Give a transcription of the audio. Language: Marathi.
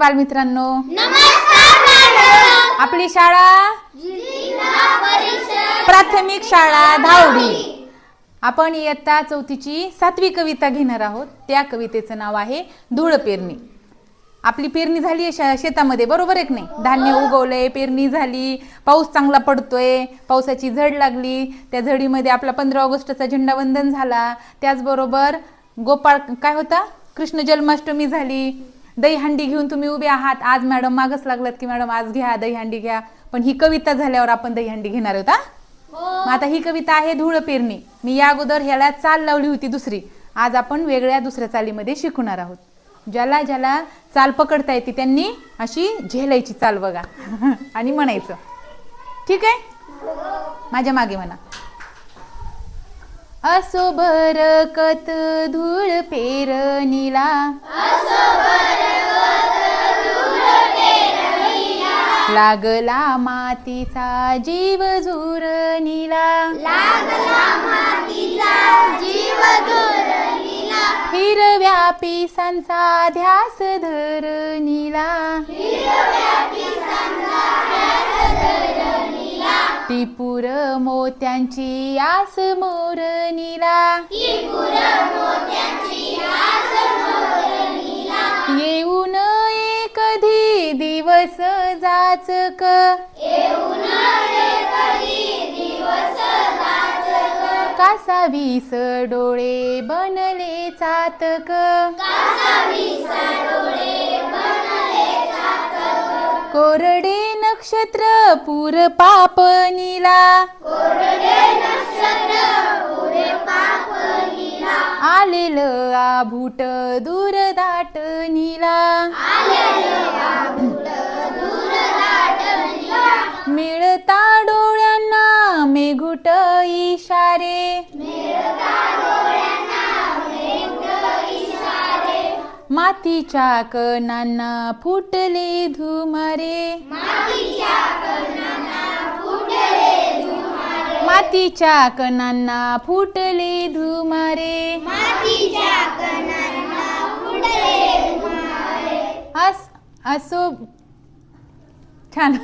बालमित्रांनो आपली शाळा प्राथमिक शाळा धावडी. आपण इयत्ता चौथीची सातवी कविता घेणार आहोत. त्या कवितेचं नाव आहे धूळ पेरणी. आपली पेरणी झाली आहे शेतामध्ये बरोबर आहे की नाही? धान्य उगवलंय पेरणी झाली पाऊस चांगला पडतोय पावसाची झड लागली. त्या झडीमध्ये आपला पंधरा ऑगस्टचा झेंडावंदन झाला. त्याचबरोबर गोपाळ काय होता? कृष्ण जन्माष्टमी झाली. दहीहंडी घेऊन तुम्ही उभे आहात. आज मॅडम मागच लागलात की मॅडम आज घ्या दहीहंडी घ्या. पण ही कविता झाल्यावर आपण दहीहंडी घेणार आहोत हा? हो. मग आता ही कविता आहे धूळ पेरणी. मी या अगोदर ह्याला चाल लावली होती दुसरी. आज आपण वेगळ्या दुसऱ्या चालीमध्ये शिकणार आहोत. ज्याला ज्याला चाल पकडता येते त्यांनी अशी झेलायची चाल बघा. आणि म्हणायचं. ठीक आहे? माझ्या मागे म्हणा. असो बरकत धूळ पेरणीला. लागला मातीचा जीव झुरणीला. लागला मातीचा जीव धरणीला हिरव्या पिसांचा ध्यास धरणीला टिपूर मोत्यांची आस मोरणीला. येऊन ये कधी दिवस जाचक. कासा वीस डोळे बनले चातक. कोरडे नक्षत्र पूर पापनीला आलेलं आभूट दूर दाटनीला मिळता मातीच्या कणांना फुटले धुमारे. मातीच्या कणांना फुटले धुमारे. अस असो छान.